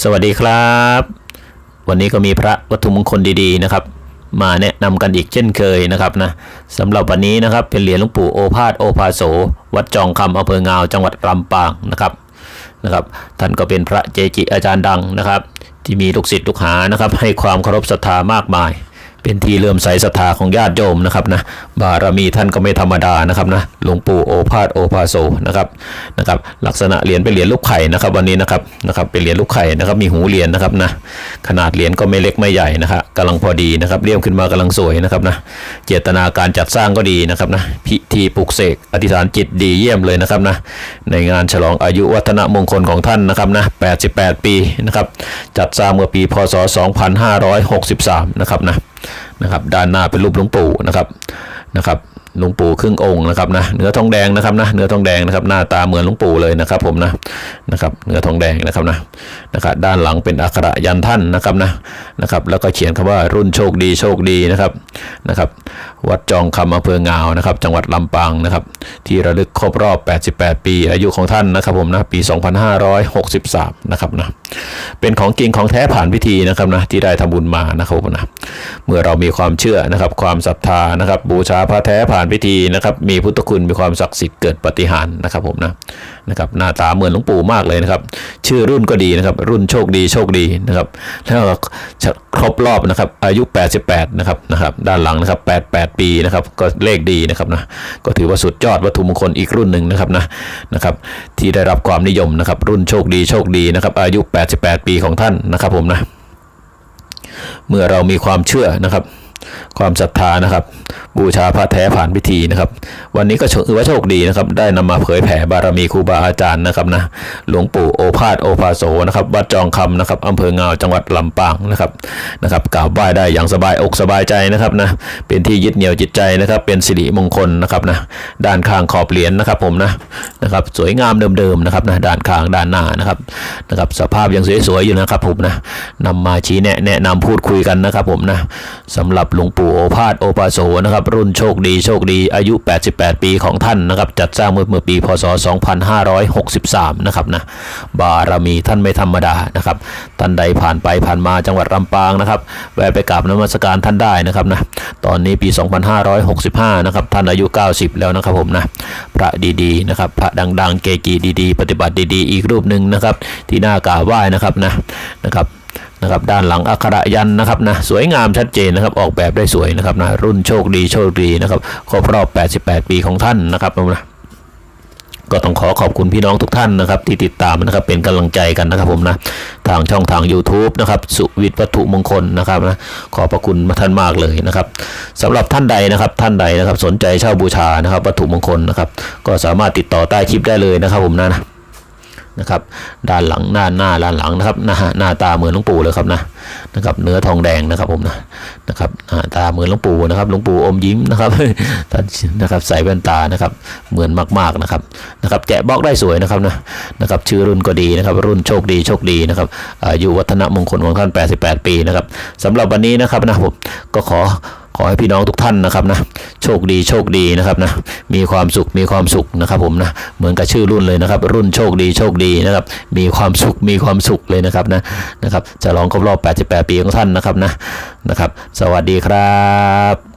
สวัสดีครับ วันนี้ก็มีพระวัตถุมงคลดีๆนะครับ มาแนะนำกันอีกเช่นเคยนะครับนะสำหรับวันนี้นะครับเป็นเหรียญหลวงปู่โอภาสโอภาโส วัดจองคำอำเภองาวจังหวัดลำปางนะครับนะครับท่านก็เป็นพระเจจิอาจารย์ดังนะครับ ที่มีลูกศิษย์ลูกหานะครับ ให้ความเคารพศรัทธามากมาย เป็นที่เลื่อมใสศรัทธาของญาติโยมนะครับนะบารมีท่านก็ไม่ธรรมดานะครับนะหลวงปู่โอภาสโอภาโสนะครับนะครับลักษณะเหรียญเป็นเหรียญลูกไข่นะครับวันนี้นะครับนะครับเป็นเหรียญลูกไข่นะครับมีหูเหรียญนะครับนะขนาดเหรียญก็ไม่เล็กไม่ใหญ่นะครับกำลังพอดีนะครับเรียมขึ้นมากำลังสวยนะครับนะเจตนาการจัดสร้างก็ดีนะครับนะพิธีปลุกเสกอธิษฐานจิตดีเยี่ยมเลยนะครับนะในงานฉลองอายุวัฒนมงคลของท่านนะครับนะ88 ปีนะครับจัดสร้างเมื่อปีพศ 2563 นะครับนะ นะครับ ด้านหน้าเป็นรูปหลวงปู่นะครับนะครับหลวงปู่ครึ่งองค์นะครับนะเนื้อทองแดงนะครับนะเนื้อทองแดงนะครับหน้าตาเหมือนหลวงปู่เลยนะครับ ผมนะนะครับเนื้อทองแดงนะครับนะนะครับด้านหลังเป็นอักขระยันท่านนะครับนะนะครับแล้วก็เขียนคำว่ารุ่นโชคดีโชคดีนะครับนะครับ วัดจองคำอำเภองาวนะครับ จังหวัดลำปางนะครับ ที่ระลึกครบรอบ 88 ปี อายุของท่านนะครับผมนะปี 2563 นะครับนะเป็นของจริงของแท้ผ่านพิธีนะครับนะที่ได้ทำบุญมานะครับผมนะ เมื่อเรามีความเชื่อนะครับความศรัทธานะครับ บูชาพระแท้ผ่านพิธีนะครับ มีพุทธคุณมีความศักดิ์สิทธิ์เกิดปฏิหารนะครับผมนะนะครับหน้าตาเหมือนหลวงปู่มากเลยนะครับ ชื่อรุ่นก็ดีนะครับ รุ่นโชคดีโชคดีนะครับแล้วครบรอบนะครับ อายุ 88 นะครับนะครับด้านหลังนะครับ 88 ปีนะครับก็เลขดีนะครับนะก็ถือว่าสุดยอดวัตถุมงคลอีกรุ่นหนึ่งนะครับนะนะครับที่ได้รับความนิยมนะครับ รุ่นโชคดีโชคดีนะครับ อายุ 88 ปีของท่านนะครับผมนะ เมื่อเรามีความเชื่อนะครับ ความศรัทธานะครับ บูชาพระแท้ผ่านพิธีนะครับ วันนี้ก็ถือว่าโชคดีนะครับ ได้นำมาเผยแผ่บารมีครูบาอาจารย์นะครับนะหลวงปู่โอภาสโอภาโสนะครับวัดจองคำนะครับอำเภอเงาจังหวัดลำปางนะครับนะครับกราบไหว้ได้อย่างสบายอกสบายใจนะครับนะเป็นที่ยึดเหนี่ยวจิตใจนะครับ เป็นสิริมงคลนะครับนะด้านข้างขอบเหรียญนะครับผมนะ นะครับสวยงามเดิมๆนะครับนะด้านข้างด้านหน้านะครับนะครับสภาพยังสวยๆอยู่นะครับผมนะนำมาชี้แนะแนะนำพูดคุยกันนะครับผมนะสำหรับหลวงปู่โอภาสโอภาโสนะครับรุ่นโชคดีโชคดีอายุ 88 ปีของท่านนะครับจัดสร้างเมื่อเมื่อปีพศ 2563 นะครับนะบารมีท่านไม่ธรรมดานะครับท่านใดผ่านไปผ่านมาจังหวัดลำปางนะครับแวะไปกราบนมัสการท่านได้นะครับนะตอนนี้ปี 2565 นะครับท่านอายุ 90 แล้วนะครับผมนะพระดีๆนะครับพระดัง ๆ เกจีดีๆ ปฏิบัติดีๆ อีกรูปหนึ่งนะครับ ที่น่ากราบไหว้นะครับนะนะครับนะครับด้านหลังอักขระยันนะครับนะสวยงามชัดเจนนะครับออกแบบได้สวยนะครับนะรุ่นโชคดีโชคดีนะครับครบรอบ 88 ปีของท่านนะครับนะ ก็ต้องขอขอบคุณพี่น้องทุกท่านนะครับ ที่ติดตามนะครับเป็นกำลังใจกันนะครับผมนะทางช่องทาง YouTube นะครับสุวิทย์วัตถุมงคลนะครับนะขอบพระคุณมาท่านมากเลยนะครับสำหรับท่านใดนะครับท่านใดนะครับสนใจเช่าบูชานะครับวัตถุมงคลนะครับก็สามารถติดต่อใต้คลิปได้เลยนะครับผมนะ นะครับ ด้านหลังหน้าหน้าด้านหลังนะครับหน้าหน้าตาเหมือนหลวงปู่เลยครับนะนะครับ เนื้อทองแดงนะครับผมนะนะครับหน้าตาเหมือนหลวงปู่นะครับหลวงปู่อมยิ้มนะครับท่านนะครับใส่แว่นตานะครับเหมือนมากๆนะครับนะครับ แกะบล็อกได้สวยนะครับนะนะครับ ชื่อรุ่นก็ดีนะครับ รุ่นโชคดีโชคดีนะครับอายุวัฒนมงคลของท่าน 88 ปีนะครับสำหรับวันนี้นะครับนะผมก็ขอ ขอให้พี่น้องทุกท่านนะครับนะโชคดีโชคดีนะครับนะมีความสุขมีความสุขนะครับผมนะเหมือนกับชื่อรุ่นเลยนะครับ รุ่นโชคดีโชคดีนะครับมีความสุขมีความสุขเลยนะครับนะนะครับจะลองครบรอบ 88 ปีของท่านนะครับนะนะครับ สวัสดีครับ